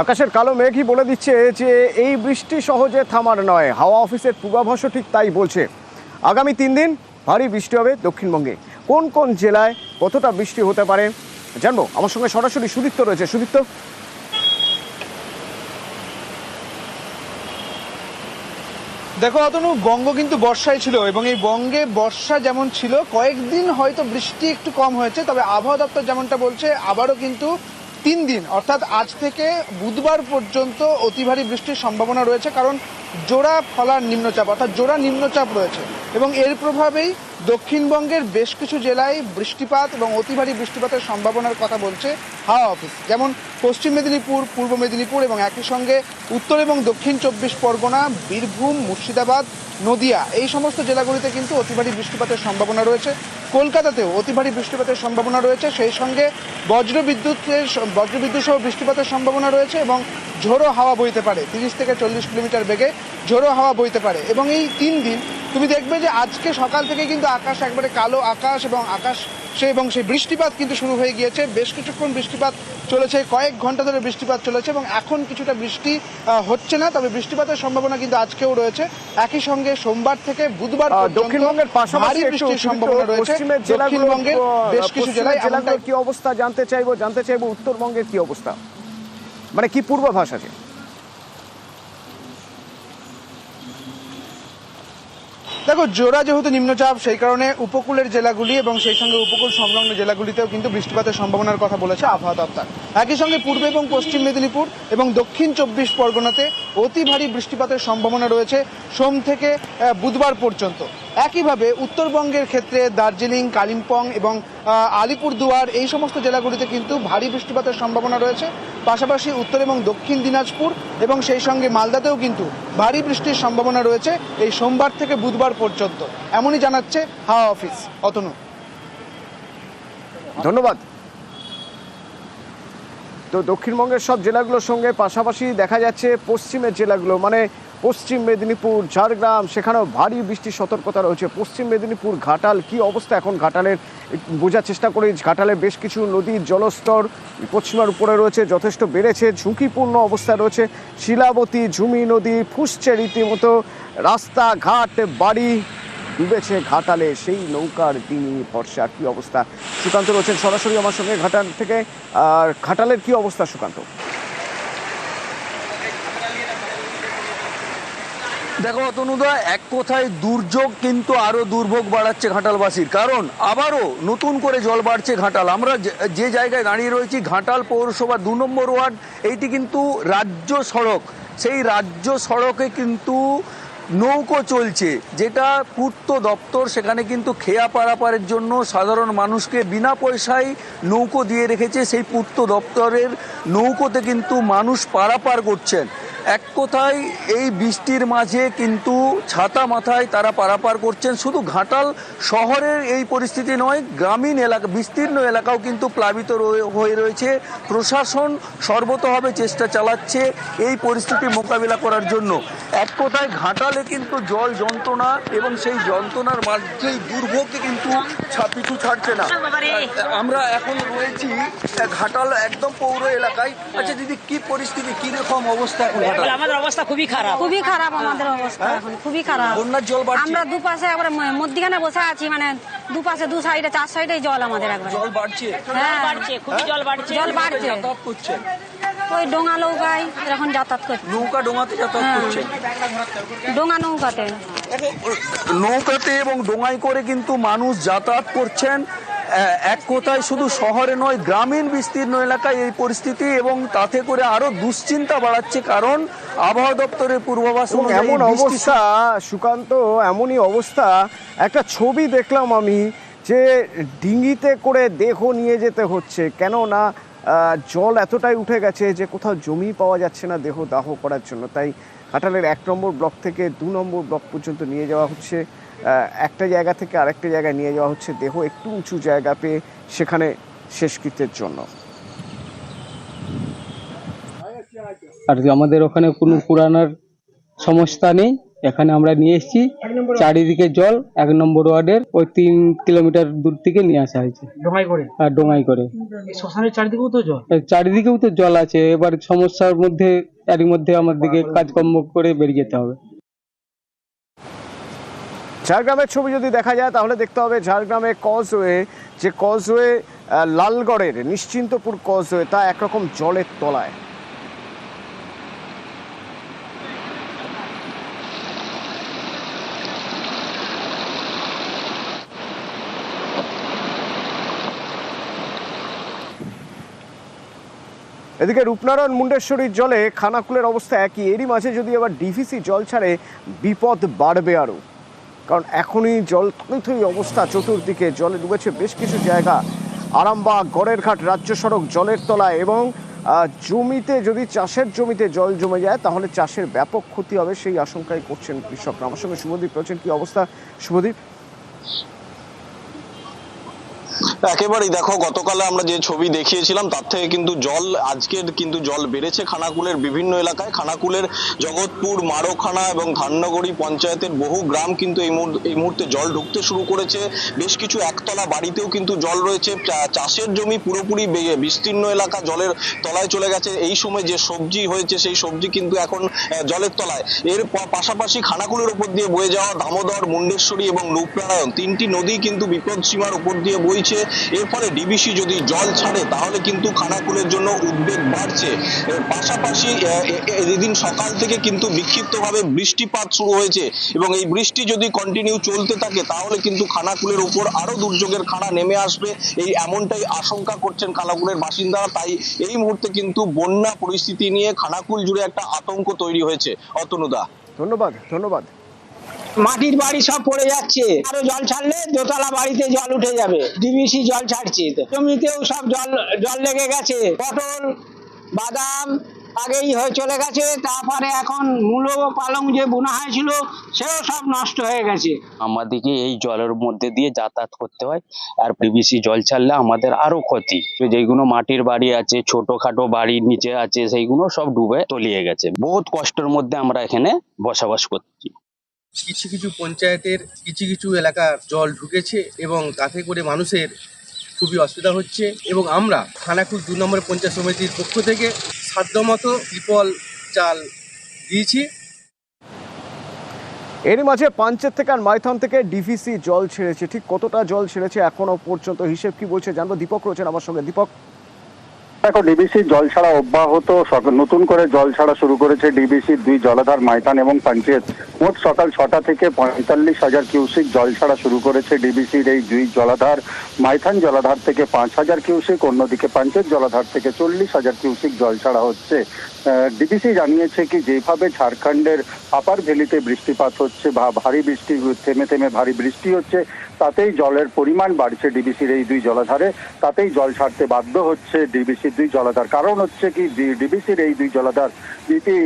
আকাশের কালো মেঘই বলে দিচ্ছে যে এই বৃষ্টি সহজে থামার নয়। হাওয়া অফিসের পূর্বাভাসও ঠিক তাই বলছে। আগামী তিন দিন ভারী বৃষ্টি হবে দক্ষিণবঙ্গে। কোন কোন জেলায় কতটা বৃষ্টি হতে পারে জানব। আমার সঙ্গে সরাসরি সুদীপ্ত রয়েছে। সুদীপ্ত? দেখো, অতনু, বঙ্গ কিন্তু বর্ষায় ছিল এবং এই বঙ্গে বর্ষা যেমন ছিল, কয়েকদিন হয়তো বৃষ্টি একটু কম হয়েছে, তবে আবহাওয়া দপ্তর যেমনটা বলছে, আবারও কিন্তু তিন দিন, অর্থাৎ আজ থেকে বুধবার পর্যন্ত অতি ভারী বৃষ্টির সম্ভাবনা রয়েছে, কারণ জোড়া ফলার নিম্নচাপ, অর্থাৎ জোড়া নিম্নচাপ রয়েছে। এবং এর প্রভাবেই দক্ষিণবঙ্গের বেশ কিছু জেলায় বৃষ্টিপাত এবং অতি ভারী বৃষ্টিপাতের সম্ভাবনার কথা বলছে হাওয়া অফিস। যেমন পশ্চিম মেদিনীপুর, পূর্ব মেদিনীপুর এবং একই সঙ্গে উত্তর এবং দক্ষিণ চব্বিশ পরগনা, বীরভূম, মুর্শিদাবাদ, নদিয়া, এই সমস্ত জেলাগুলিতে কিন্তু অতি ভারী বৃষ্টিপাতের সম্ভাবনা রয়েছে। কলকাতাতেও অতি ভারী বৃষ্টিপাতের সম্ভাবনা রয়েছে। সেই সঙ্গে বজ্র বিদ্যুতের বজ্রবিদ্যুৎ সহ বৃষ্টিপাতের সম্ভাবনা রয়েছে এবং ঝোড়ো হাওয়া বইতে পারে। তিরিশ থেকে চল্লিশ কিলোমিটার বেগে ঝোড়ো হাওয়া বইতে পারে। এবং এই তিন দিন তুমি দেখবে যে আজকে সকাল থেকে কিন্তু আকাশ একবারে কালো আকাশ এবং আকাশ সে এবং সেই বৃষ্টিপাত কিন্তু শুরু হয়ে গিয়েছে। বেশ কিছুক্ষণ বৃষ্টিপাত চলেছে কয়েক ঘণ্টা ধরে বৃষ্টিপাত চলেছে এবং এখন কিছুটা বৃষ্টি হচ্ছে না তবে বৃষ্টিপাতের সম্ভাবনা কিন্তু আজকেও রয়েছে। একই সঙ্গে সোমবার থেকে বুধবার দক্ষিণবঙ্গের পাশাপাশি বৃষ্টির সম্ভাবনা রয়েছে। দক্ষিণবঙ্গের বেশ কিছু জেলায় কি অবস্থা জানতে চাইব জানতে চাইব উত্তরবঙ্গের কি অবস্থা? মানে কি পূর্বাভাস আছে? দেখো, জোড়া যেহেতু নিম্নচাপ, সেই কারণে উপকূলের জেলাগুলি এবং সেই সঙ্গে উপকূল সংলগ্ন জেলাগুলিতেও কিন্তু বৃষ্টিপাতের সম্ভাবনার কথা বলেছে আবহাওয়া দপ্তর। একই সঙ্গে পূর্ব এবং পশ্চিম মেদিনীপুর এবং দক্ষিণ চব্বিশ পরগনাতে অতি ভারী বৃষ্টিপাতের সম্ভাবনা রয়েছে সোম থেকে বুধবার পর্যন্ত। একইভাবে উত্তরবঙ্গের ক্ষেত্রে দার্জিলিং, কালিম্পং এবং আলিপুরদুয়ার এই সমস্ত জেলাগুলিতে কিন্তু ভারী বৃষ্টিপাতের সম্ভাবনা রয়েছে। পাশাপাশি উত্তর এবং দক্ষিণ দিনাজপুর এবং সেই সঙ্গে মালদাতেও কিন্তু ভারী বৃষ্টির সম্ভাবনা রয়েছে এই সোমবার থেকে বুধবার পর্যন্ত। এমনই জানাচ্ছে হাওয়া অফিস। অতনু। ধন্যবাদ। তো দক্ষিণবঙ্গের সব জেলাগুলোর সঙ্গে পাশাপাশি দেখা যাচ্ছে পশ্চিমের জেলাগুলো। মানে পশ্চিম মেদিনীপুর, ঝাড়গ্রাম, সেখানেও ভারী বৃষ্টির সতর্কতা রয়েছে। পশ্চিম মেদিনীপুর, ঘাটাল, কি অবস্থা এখন ঘাটালের? বোঝার চেষ্টা করি, ঘাটালে বেশ কিছু নদীর জলস্তর পশ্চিমার উপরে রয়েছে, যথেষ্ট বেড়েছে, ঝুঁকিপূর্ণ অবস্থায় রয়েছে। শিলাবতী, ঝুমি নদী, ফুসছে রীতিমতো। রাস্তাঘাট, বাড়ি ডুবেছে ঘাটালে, সেই নৌকার দিনই ভরসা, কি অবস্থা? সুকান্ত রয়েছেন সরাসরি আমার সঙ্গে, ঘাটাল থেকে। আর ঘাটালের কি অবস্থা, সুকান্ত? দেখো অতনুদা এক কথায় দুর্যোগ কিন্তু আরও দুর্ভোগ বাড়াচ্ছে ঘাটালবাসীর। কারণ আবারও নতুন করে জল বাড়ছে ঘাটাল। আমরা যে- জায়গায় দাঁড়িয়ে রয়েছি, ঘাটাল পৌরসভা দু নম্বর ওয়ার্ড, এইটি কিন্তু রাজ্য সড়ক। সেই রাজ্য সড়কে কিন্তু নৌকো চলছে, যেটা পূর্ত দপ্তর, সেখানে কিন্তু খেয়া পারাপারের জন্য সাধারণ মানুষকে বিনা পয়সায় নৌকো দিয়ে রেখেছে। সেই পূর্ত দপ্তরের নৌকোতে কিন্তু মানুষ পারাপার করছেন। এক কথায় এই বৃষ্টির মাঝে কিন্তু ছাতা মাথায় তারা পারাপার করছেন। শুধু ঘাটাল শহরের এই পরিস্থিতি নয়, গ্রামীণ এলাকা, বিস্তীর্ণ এলাকাও কিন্তু প্লাবিত হয়ে রয়েছে। প্রশাসন সর্বতভাবে চেষ্টা চালাচ্ছে এই পরিস্থিতি মোকাবিলা করার জন্য। এক কথায় ঘাটালে কিন্তু জল যন্ত্রণা এবং সেই যন্ত্রণার মাঝেই দুর্ভোগকে কিন্তু পিছু ছাড়ছে না। আমরা এখন রয়েছি, ঘাটাল একদম পৌর এলাকায়। আচ্ছা দিদি, কি পরিস্থিতি, কি রকম অবস্থা এখন? আমাদের অবস্থা খুবই খারাপ। খুবই খারাপ আমাদের অবস্থা এখন খুবই খারাপ। বন্যার জল বাড়ছে। আমরা দুপাশে একবার মধ্যিখানে বসে আছি মানে দুপাশে দু সাইডে চার সাইডে জল আমাদের একবার। জল বাড়ছে। হ্যাঁ। বাড়ছে খুবই জল বাড়ছে। জল বাড়ছে। করছে। ওই ডোঙা নৌকায় যাতায়াত করছে। নৌকা ডোঙাতে যাতায়াত হ্যাঁ। করছে। ডোঙা নৌকাতে। নৌকাতে এবং ডোঙায় করে কিন্তু মানুষ যাতায়াত করছেন। এক কথায় শুধু শহরে নয় গ্রামীণ বিস্তীর্ণ এলাকায় এই পরিস্থিতি এবং তাতে করে আরও দুশ্চিন্তা বাড়াচ্ছে কারণ আবহাওয়া দপ্তরের পূর্বাভাস এমন অবস্থা সুকান্ত এমনই অবস্থা। একটা ছবি দেখলাম আমি যে ডিঙিতে করে দেহ নিয়ে যেতে হচ্ছে। কেননা আহ, জল এতটাই উঠে গেছে যে কোথাও জমি পাওয়া যাচ্ছে না দেহ দাহ করার জন্য। তাই ঘাটালের এক নম্বর ব্লক থেকে দু নম্বর ব্লক পর্যন্ত নিয়ে যাওয়া হচ্ছে। একটা জায়গা থেকে আরেকটা জায়গায় নিয়ে যাওয়া হচ্ছে দেহ একটু উঁচু জায়গা পেয়ে সেখানে শেষকৃত্যের জন্য। আর আমাদের ওখানে কোনো পুরানোর সমস্যা নেই এখানে আমরা নিয়ে এসেছি। চারিদিকে জল এক নম্বর ওয়ার্ডের ওই তিন কিলোমিটার দূর থেকে নিয়ে আসা হয়েছে। ডোঙাই করে? আর ডোঙাই করে। শ্মশানের চারিদিকেও তো জল? চারিদিকেও তো জল আছে এবার সমস্যার মধ্যে এরই মধ্যে আমাদেরকে কাজকর্ম করে বেরিয়ে যেতে হবে। ঝাড়গ্রামের ছবি যদি দেখা যায় তাহলে দেখতে হবে ঝাড়গ্রামে কজওয়ে যে কজওয়ে লালগড়ের নিশ্চিন্তপুর কজওয়ে তা একরকম জলের তলায়। এদিকে রূপনারায়ণ মুন্ডেশ্বরীর জলে খানাকুলের অবস্থা একই। এরই মাঝে যদি আবার ডিভিসি জল ছাড়ে, বিপদ বাড়বে আরও। কারণ এখনই জল থই অবস্থা চতুর্দিকে। জলে ডুবেছে বেশ কিছু জায়গা। আরামবাগ গড়ের ঘাট রাজ্য সড়ক জলের তলায় এবং জমিতে যদি চাষের জমিতে জল জমে যায়, তাহলে চাষের ব্যাপক ক্ষতি হবে সেই আশঙ্কাই করছেন কৃষকরা। আমার সঙ্গে শুভদীপ রয়েছেন। কি অবস্থা? শুভদীপ? একেবারেই দেখো, গতকালে আমরা যে ছবি দেখিয়েছিলাম, তার থেকে কিন্তু জল, আজকের কিন্তু জল বেড়েছে খানাকুলের বিভিন্ন এলাকায়। খানাকুলের জগৎপুর, মারোখানা এবং ধান্যগড়ি পঞ্চায়েতের বহু গ্রাম কিন্তু এই মুহূর্তে এই মুহূর্তে জল ঢুকতে শুরু করেছে। বেশ কিছু একতলা বাড়িতেও কিন্তু জল রয়েছে। চাষের জমি পুরোপুরি বিস্তীর্ণ এলাকা জলের তলায় চলে গেছে। এই সময় যে সবজি হয়েছে, সেই সবজি কিন্তু এখন জলের তলায়। এর পাশাপাশি খানাকুলের উপর দিয়ে বয়ে যাওয়া দামোদর, মুন্ডেশ্বরী এবং রূপনারায়ণ তিনটি নদী কিন্তু বিপদ সীমার উপর দিয়ে বইছে। এর ফলে ডিবিসি যদি জল ছাড়ে, তাহলে কিন্তু খানাকুলের জন্য উদ্বেগ বাড়ছে। পাশাপাশি এদিন সকাল থেকে কিন্তু বিক্ষিপ্তভাবে বৃষ্টিপাত শুরু হয়েছে এবং এই বৃষ্টি যদি কন্টিনিউ চলতে থাকে, তাহলে কিন্তু খানাকুলের উপর আরও দুর্যোগের খাড়া নেমে আসবে। এই এমনটাই আশঙ্কা করছেন খানাকুলের বাসিন্দারা। তাই এই মুহূর্তে কিন্তু বন্যা পরিস্থিতি নিয়ে খানাকুল জুড়ে একটা আতঙ্ক তৈরি হয়েছে। অতনুদা। ধন্যবাদ ধন্যবাদ। মাটির বাড়ি সব পড়ে যাচ্ছে। আরও জল ছাড়লে দোতলা বাড়িতে জল উঠে যাবে। ডিবিসি জল ছাড়ছে। জমিতেও সব জল জল লেগে গেছে। পটল, বাদাম আগেই হয়ে চলে গেছে। তারপরে এখন মূলো, পালং যে বোনা হয়েছিল, সেও সব নষ্ট হয়ে গেছে। আমাদেরকে এই জলের মধ্যে দিয়ে যাতায়াত করতে হয়। আর পিভিসি জল ছাড়লে আমাদের আরও ক্ষতি। যেগুলো মাটির বাড়ি আছে, ছোটখাটো বাড়ির নিচে আছে, সেইগুলো সব ডুবে তলিয়ে গেছে। বহুত কষ্টের মধ্যে আমরা এখানে বসবাস করছি। কিছু কিছু পঞ্চায়েতের কিছু কিছু এলাকার জল ঢুকেছে এবং তাতে করে মানুষের খুবই অসুবিধা হচ্ছে এবং আমরা খানাকুল দু নম্বর পঞ্চায়েত সমিতির পক্ষ থেকে সাধ্যমতো ত্রিপল চাল দিয়েছি। এরই মাঝে পাঞ্চের থেকে আর মাইথন থেকে ডিভিসি জল ছেড়েছে। ঠিক কতটা জল ছেড়েছে এখনও পর্যন্ত হিসেব কি বলছে জানব। দীপক রয়েছেন আমার সঙ্গে। দীপক? দেখো ডিবিসি জল ছাড়া অব্যাহত নতুন করে জল ছাড়া শুরু করেছে ডিবিসি দুই জলাধার মাইতান এবং পঞ্চায়েত। মোট সকাল ছটা থেকে পঁয়তাল্লিশ হাজার কিউসিক জল ছাড়া শুরু করেছে ডিবিসির এই দুই জলাধার। মাইথান জলাধার থেকে পাঁচ হাজার কিউসিক, অন্যদিকে পঞ্চায়েত জলাধার থেকে চল্লিশ হাজার কিউসিক জল ছাড়া হচ্ছে। ডিবিসি জানিয়েছে কি, যেভাবে ঝাড়খণ্ডের আপার ভ্যালিতে বৃষ্টিপাত হচ্ছে বা ভারী বৃষ্টি, থেমে থেমে ভারী বৃষ্টি হচ্ছে তাতেই জলের পরিমাণ বাড়ছে ডিবিসির এই দুই জলাধারে। তাতেই জল ছাড়তে বাধ্য হচ্ছে ডিবিসির দুই জলাধার। কারণ হচ্ছে কি ডিবিসির এই দুই জলাধার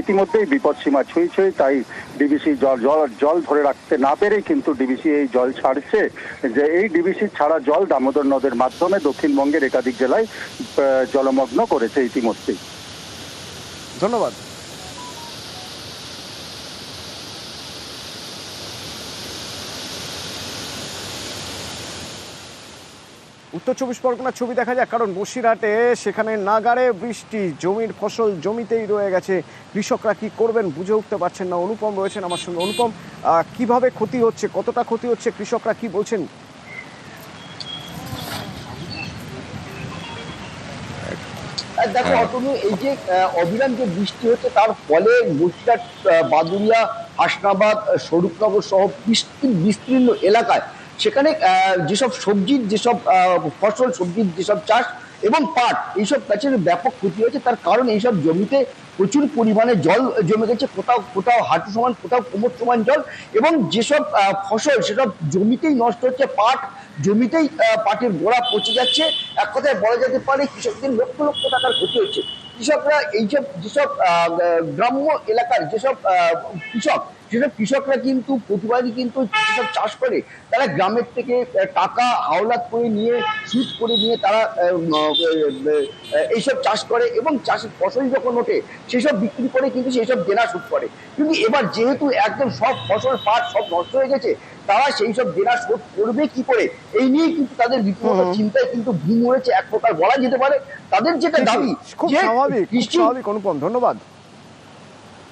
ইতিমধ্যেই বিপদ সীমা ছুঁই ছুঁই, তাই ডিবিসি জল জল জল ধরে রাখতে না পেরেই কিন্তু ডিবিসি এই জল ছাড়ছে। যে এই ডিবিসি ছাড়া জল দামোদর নদের মাধ্যমে দক্ষিণবঙ্গের একাধিক জেলায় জলমগ্ন করেছে ইতিমধ্যেই। ধন্যবাদ। উত্তর চব্বিশ পরগনার ছবি দেখা যাক। কারণ বসিরহাটে সেখানে নাগারে বৃষ্টি জমির ফসল জমিতেই রয়ে গেছে। কৃষকরা কি করবেন বুঝে উঠতে পারছেন না। অনুপম রয়েছেন আমার সঙ্গে। অনুপম কীভাবে ক্ষতি হচ্ছে কতটা ক্ষতি হচ্ছে কৃষকরা কি বলছেন? দেখো অতনু এই যে অবিরাম যে বৃষ্টি হচ্ছে তার ফলে বসিরহাট বাদুরিয়া হাসনাবাদ স্বরূপনগর সহ বিস্তীর্ণ বিস্তীর্ণ এলাকায় সেখানে যেসব সবজির যেসব ফসল সবজির যেসব চাষ এবং পাট, এইসব গাছের ব্যাপক ক্ষতি হয়েছে। তার কারণ এইসব জমিতে প্রচুর পরিমাণে জল জমে গেছে। কোথাও কোথাও হাঁটু সমান, কোথাও কোমর সমান জল এবং যেসব ফসল সেসব জমিতেই নষ্ট হচ্ছে। পাট জমিতেই পাটের গোড়া পচে যাচ্ছে। এক কথায় বলা যেতে পারে কৃষকদের লক্ষ লক্ষ টাকার ক্ষতি হচ্ছে। কৃষকরা এইসব, যেসব গ্রাম্য এলাকার যেসব কৃষক যেসব কৃষকরা কিন্তু প্রতিবাদী কিন্তু যেসব চাষ করে তারা গ্রামের থেকে টাকা হাওলাত করে নিয়ে সুদ করে নিয়ে তারা এইসব চাষ করে এবং চাষের ফসল যখন ওঠে সেসব বিক্রি করে কিন্তু সেই সব দেনা শোধ করে। কিন্তু এবার যেহেতু একদম সব ফসল পাট সব নষ্ট হয়ে গেছে তারা সেই সব দেনা শোধ করবে কি করে? এই নিয়ে কিন্তু তাদের রীতিমতো চিন্তায় কিন্তু ঘুম হয়েছে এক প্রকার বলা যেতে পারে। তাদের যেটা দাবি খুব স্বাভাবিক স্বাভাবিক অনুপম ধন্যবাদ।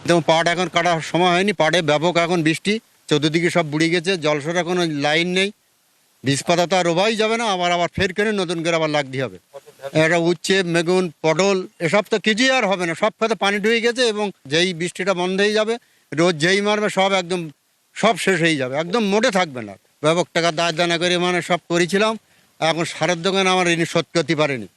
যেমন পাট এখন কাটার সময় হয়নি পাটে ব্যাপক এখন বৃষ্টি, চতুর্দিকে সব বুড়ে গেছে জলসরা কোনো লাইন নেই। বীজ পাতা তো আর রোবাই যাবে না, আবার আবার ফের করে নতুন করে আবার লাগতে হবে। এটা উচ্ছে, মেগুন, পটল, এসব তো কিছুই আর হবে না, সব খাতে পানি ঢুকে গেছে এবং যেই বৃষ্টিটা বন্ধ হয়ে যাবে রোদ যেই মারবে সব একদম, সব শেষ হয়ে যাবে, একদম মোটে থাকবে না। ব্যাপক টাকা দায় দানা করে মানে সব করেছিলাম, এখন সারের দোকানে আমার ঋণ শোধ করতে পারেনি।